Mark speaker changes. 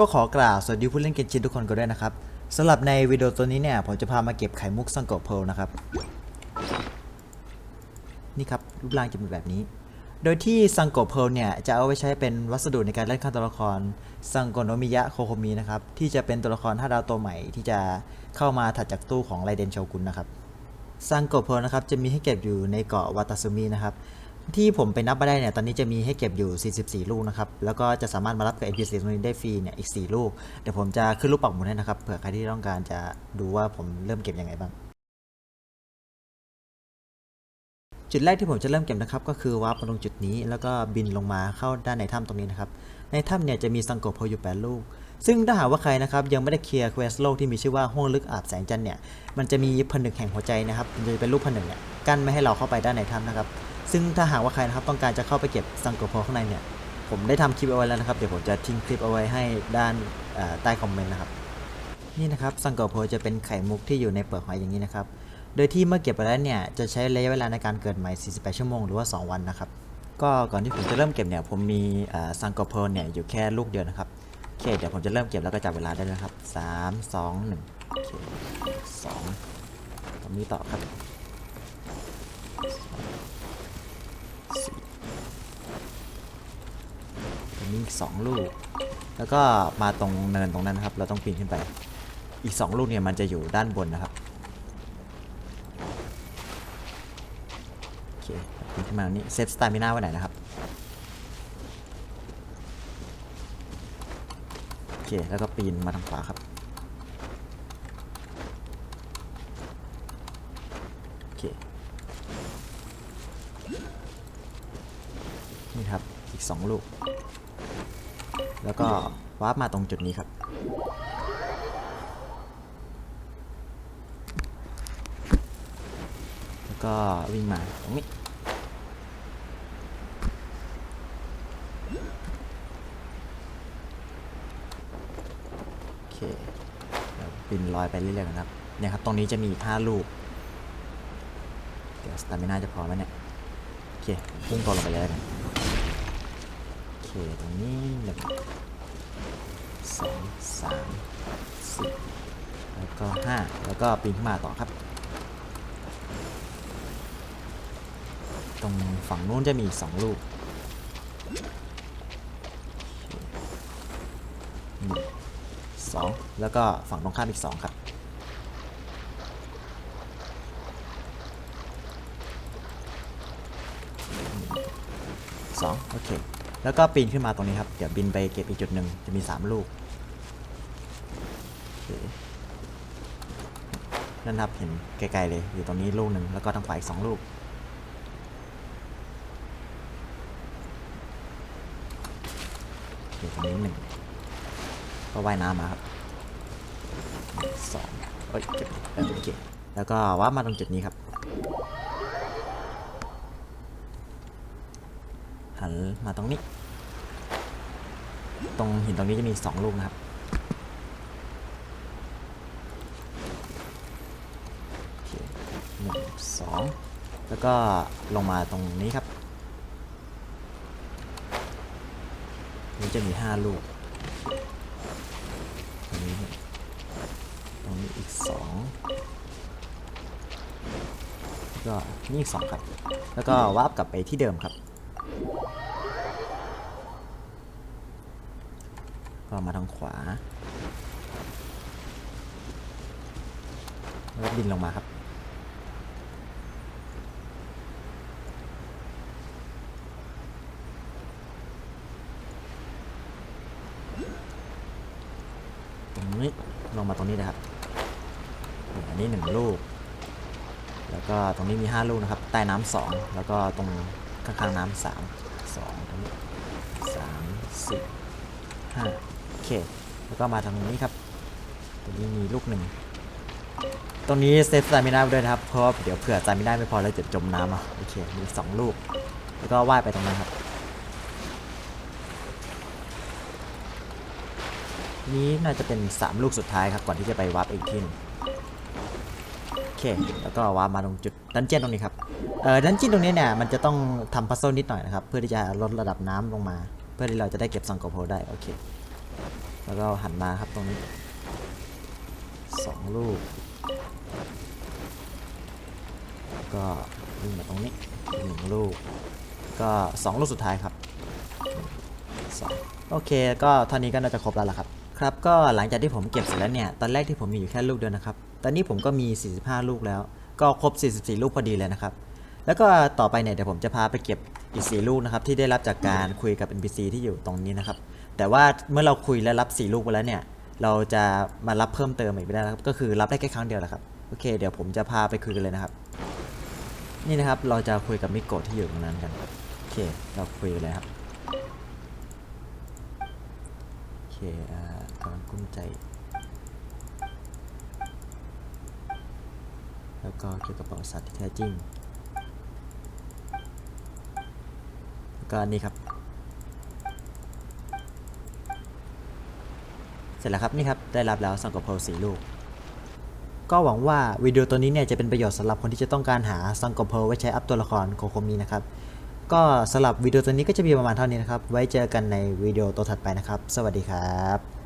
Speaker 1: ก็ขอกล่าวสวัสดีผู้เล่นเกมชินทุกคนกันด้วยนะครับสำหรับในวิดีโอตัวนี้เนี่ยผมจะพามาเก็บไข่มุกซังโกะเพลนะครับ นี่ครับรูปร่างจะเป็นแบบนี้ โดยที่ซังโกะเพลเนี่ยจะเอาไว้ใช้เป็นวัสดุในการเล่นข้าตัวละครซังโกโนมิยะโคโคมินะครับที่จะเป็นตัวละครห้าดาวตัวใหม่ที่จะเข้ามาถัดจากตู้ของไรเดนโชกุนนะครับซังโกะเพลนะครับจะมีให้เก็บอยู่ในเกาะวาตาซุมินะครับ ที่ผมไปนับมาได้เนี่ยตอนนี้จะมีให้เก็บอยู่ 44 ลูกนะครับ แล้วก็จะสามารถมารับกับ NPC ตรงนี้ได้ฟรีเนี่ยอีก 4 ลูก เดี๋ยวผมจะขึ้นรูปปักหมุดให้นะครับ เผื่อใครที่ต้องการจะดูว่าผมเริ่มเก็บยังไงบ้าง จุดแรกที่ผมจะเริ่มเก็บนะครับ ก็คือวาร์ปมาตรงจุดนี้ แล้วก็บินลงมาเข้าด้านในถ้ำตรงนี้นะครับ ในถ้ำเนี่ยจะมีซังกะโพอยู่ 8 ลูกซึ่งถ้าหากว่าใครนะครับยังไม่ได้เคลียร์เควสโลกที่มีชื่อว่าห้วงลึกอาบแสงจันทร์เนี่ยมันจะมีผนึกแห่งหัวใจนะครับมันจะเป็นรูปผนึกเนี่ยกั้นไม่ให้เราเข้าไปด้านในถ้ำนะครับ ซึ่งถ้าหากว่าใครนะครับต้องการจะเข้าไปเก็บซังโกะโพข้างในเนี่ยผมได้ทำคลิปเอาไว้แล้วนะครับ เดี๋ยวผมจะทิ้งคลิปเอาไว้ให้ด้านใต้คอมเมนต์นะครับ นี่นะครับซังโกะโพจะเป็นไข่มุกที่อยู่ในเปลือกหอยอย่างนี้นะครับ โดยที่เมื่อเก็บไปแล้วเนี่ยจะใช้ระยะเวลาในการเกิดใหม่ 48 ชั่วโมงหรือว่า 2 วันนะครับ ก็ก่อนที่ผมจะเริ่มเก็บเนี่ยผมมีซังโกะโพเนี่ยอยู่แค่ลูกเดียวนะครับโอเคเดี๋ยวผมจะเริ่มเก็บแล้วก็จับเวลาได้เลยนะครับ 3 2 1โอเคสองตรงนี้ต่อครับ กสองลูก แล้วก็มาตรงเนินตรงนั้นนะครับ เราต้องปีนขึ้นไป อีก 2 ลูกเนี่ยมันจะอยู่ด้านบนนะครับโอเคปีนขึ้นมาตรงนี้เซตสตามิน่าไว้ไหนนะครับโอเคแล้วก็ปีนมาทางขวาครับโอเคนี่ครับอีก 2 ลูก แล้วก็วาร์ปมาตรงจุดนี้ครับ แล้วก็วิ่งมาตรงนี้โอเคเดี๋ยวบินลอยไปเรื่อยๆนะครับ เนี่ยครับ ตรงนี้จะมีอีกห้าลูก เดี๋ยวสตามิน่าจะพอไหมเนี่ย โอเค พุ่งตัวลงไปเลยกัน เคตรงนี้หนึ่งสองสามสี่แล้วก็ห้าแล้วก็ปีนขึ้นมาต่อครับ ตรงฝั่งนู้นจะมีสองลูกหนึ่งสองแล้วก็ฝั่งตรงข้ามอีกสองครับสองโอเค แล้วก็ปีนขึ้นมาตรงนี้ครับ เดี๋ยวบินไปเก็บอีกจุดหนึ่งจะมีสามลูกนั่นครับเห็นไกลๆเลย อยู่ตรงนี้ลูกหนึ่งแล้วก็ทางฝ่ายอีกสองลูกโอเคตรงนี้หนึ่งก็ว่ายน้ำมาครับสองเอ้ยเก็บเออโอเคแล้วก็ว่ามาตรงจุดนี้ครับ หันมาตรงนี้ ตรงหินตรงนี้จะมีสองลูกนะครับ โอเคหนึ่งสองแล้วก็ลงมาตรงนี้ครับ นี่จะมีห้าลูก ตรงนี้ ตรงนี้อีกสองก็นี่อีกสองครับ แล้วก็วาร์ปกลับไปที่เดิมครับ ก็มาทางขวาแล้วบินลงมาครับ ตรงนี้ลงมาตรงนี้นะครับอันนี้หนึ่งลูก แล้วก็ตรงนี้มีห้าลูกนะครับ ใต้น้ำสองแล้วก็ตรงข้างๆน้ำสามสองตรงนี้สามสี่ห้า เคแล้วก็มาทางนี้ครับตรงนี้มีลูกหนึ่งตรงนี้เซฟสตามินาไว้ด้วยนะครับเพราะว่าเดี๋ยวเผื่อสตามินาไม่พอแล้วจะจมน้ำอะโอเคมีสองลูก แล้วก็ว่ายไปตรงนั้นครับ นี้น่าจะเป็น 3 ลูกสุดท้ายครับก่อนที่จะไปวาร์ปอีกที่หนึงโอเคแล้วก็วาร์ปมาตรงจุดดันเจี้ยนตรงนี้ครับเอ่อดันเจี้ยนตรงนี้เนี่ยมันจะต้องทำพัซเซิลนิดหน่อยนะครับเพื่อที่จะลดระดับน้ำลงมา เพื่อที่เราจะได้เก็บซังกโพได้โอเค แล้วก็หันมาครับตรงนี้สองลูก ก็วิ่งมาตรงนี้หนึ่งลูก ก็สองลูกสุดท้ายครับสองโอเค ก็เท่านี้ก็น่าจะครบแล้วล่ะครับ ครับ ก็หลังจากที่ผมเก็บเสร็จแล้วเนี่ย ตอนแรกที่ผมมีอยู่แค่ลูกเดียวนะครับ ตอนนี้ผมก็มี 45 ลูกแล้ว ก็ครบ 44 ลูกพอดีเลยนะครับ แล้วก็ต่อไปเนี่ยเดี๋ยวผมจะพาไปเก็บอีก 4 ลูกนะครับที่ได้รับจากการคุยกับ NPC ที่อยู่ตรงนี้นะครับ แต่ว่าเมื่อเราคุยและรับ 4 ลูกไปแล้วเนี่ย เราจะมารับเพิ่มเติมอีกไม่ได้นะครับ ก็คือรับได้แค่ครั้งเดียวแหละครับ โอเค เดี๋ยวผมจะพาไปคุยกันเลยนะครับ นี่นะครับ เราจะคุยกับมิโกะที่อยู่ตรงนั้นกัน โอเค เราคุยเลยครับ โอเค อ่ากำลังกุ้มใจ แล้วก็เกี่ยวกับประวัติศาสตร์ที่แท้จริงแล้วก็อันนี่ครับ เสร็จแล้วครับนี่ครับได้รับแล้วสังกะเพราสีลูก ก็หวังว่าวิดีโอตัวนี้เนี่ยจะเป็นประโยชน์สำหรับคนที่จะต้องการหาสังกะเพลไว้ใช้อัพตัวละครโคโคมีนะครับก็สำหรับวิดีโอตัวนี้ก็จะมีประมาณเท่านี้นะครับ ไว้เจอกันในวิดีโอตัวถัดไปนะครับ สวัสดีครับ